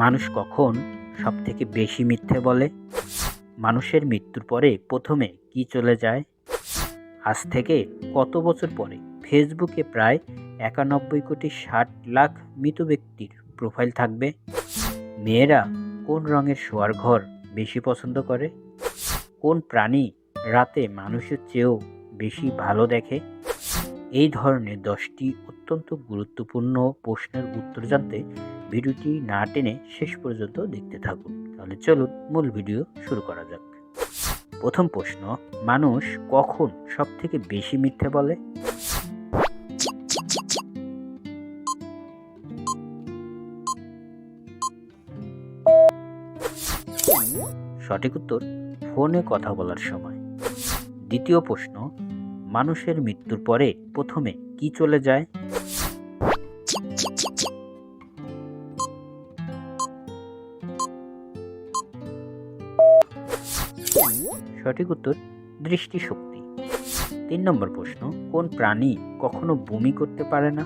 মানুষ কখন সব থেকে বেশি মিথ্যে বলে? মানুষের মৃত্যুর পরে প্রথমে কি চলে যায়? আজ থেকে কত বছর পরে ফেসবুকে প্রায় একানব্বই কোটি ষাট লাখ মৃত ব্যক্তির প্রোফাইল থাকবে? মেয়েরা কোন রঙের শোয়ার ঘর বেশি পছন্দ করে? কোন প্রাণী রাতে মানুষের চেয়েও বেশি ভালো দেখে? এই ধরনের দশটি অত্যন্ত গুরুত্বপূর্ণ প্রশ্নের উত্তর জানতে ভিডিওটি না টেনে শেষ পর্যন্ত দেখতে থাকুন। তাহলে চলুন মূল ভিডিও শুরু করা যাক। প্রথম প্রশ্ন, মানুষ কখন সব থেকে বেশি মিথ্যে বলে? সঠিক উত্তর, ফোনে কথা বলার সময়। দ্বিতীয় প্রশ্ন, মানুষের মৃত্যুর পরে প্রথমে কি চলে যায়? সঠিক উত্তর, দৃষ্টিশক্তি। তিন নম্বর প্রশ্ন, কোন প্রাণী কখনো বমি করতে পারে না?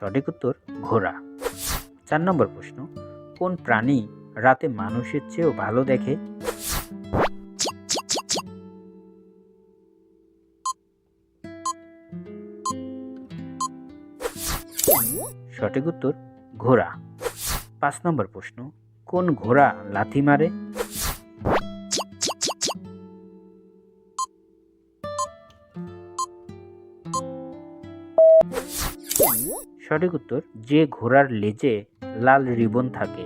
সঠিক উত্তর, ঘোড়া। চার নম্বর প্রশ্ন, কোন প্রাণী রাতে মানুষের চেয়েও ভালো দেখে? সঠিক উত্তর, ঘোড়া। পাঁচ নম্বর প্রশ্ন, কোন ঘোড়া লাথি মারে? সঠিক উত্তর, যে ঘোড়ার লেজে লাল রিবন থাকে।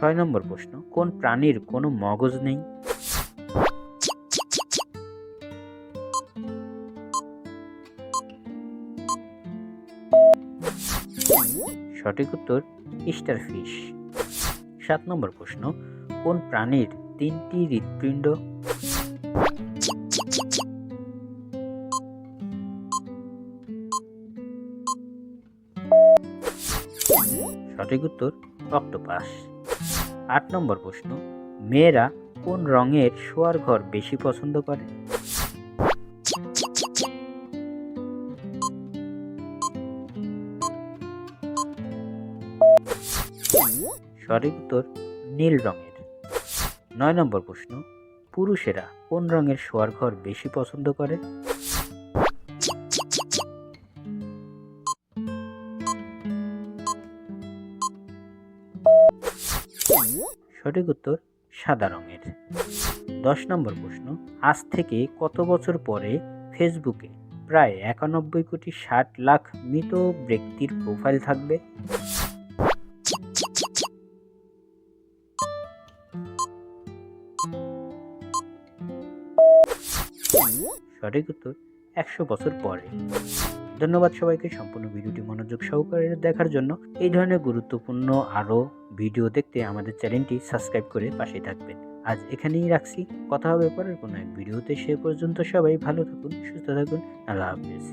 ছয় নম্বর প্রশ্ন, কোন প্রাণীর কোনো মগজ নেই? সঠিক উত্তর স্টার ফিশ সাত নম্বর প্রশ্ন, কোন প্রাণীর তিনটি হৃৎপিণ্ড? সঠিক উত্তর, অক্টোপাস। আট নম্বর প্রশ্ন, মেয়েরা কোন রঙের শোয়ার ঘর বেশি পছন্দ করে? সঠিক উত্তর নীল রঙের। নয় নম্বর প্রশ্ন, পুরুষেরা কোন রঙের শোয়ার ঘর বেশি পছন্দ করে? সঠিক উত্তর সাদা রঙের। দশ নম্বর প্রশ্ন, আজ থেকে কত বছর পরে ফেসবুকে প্রায় একানব্বই কোটি ষাট লাখ মৃত ব্যক্তির প্রোফাইল থাকবে? সঠিক উত্তর একশো বছর পরে। ধন্যবাদ সবাইকে সম্পূর্ণ ভিডিওটি মনোযোগ সহকারে দেখার জন্য। এই ধরনের গুরুত্বপূর্ণ আরও ভিডিও দেখতে আমাদের চ্যানেলটি সাবস্ক্রাইব করে পাশে থাকবেন। আজ এখানেই রাখছি। কথা হবে পরের কোনো এক ভিডিওতে। সে পর্যন্ত সবাই ভালো থাকুন, সুস্থ থাকুন। আল্লাহ হাফিজ।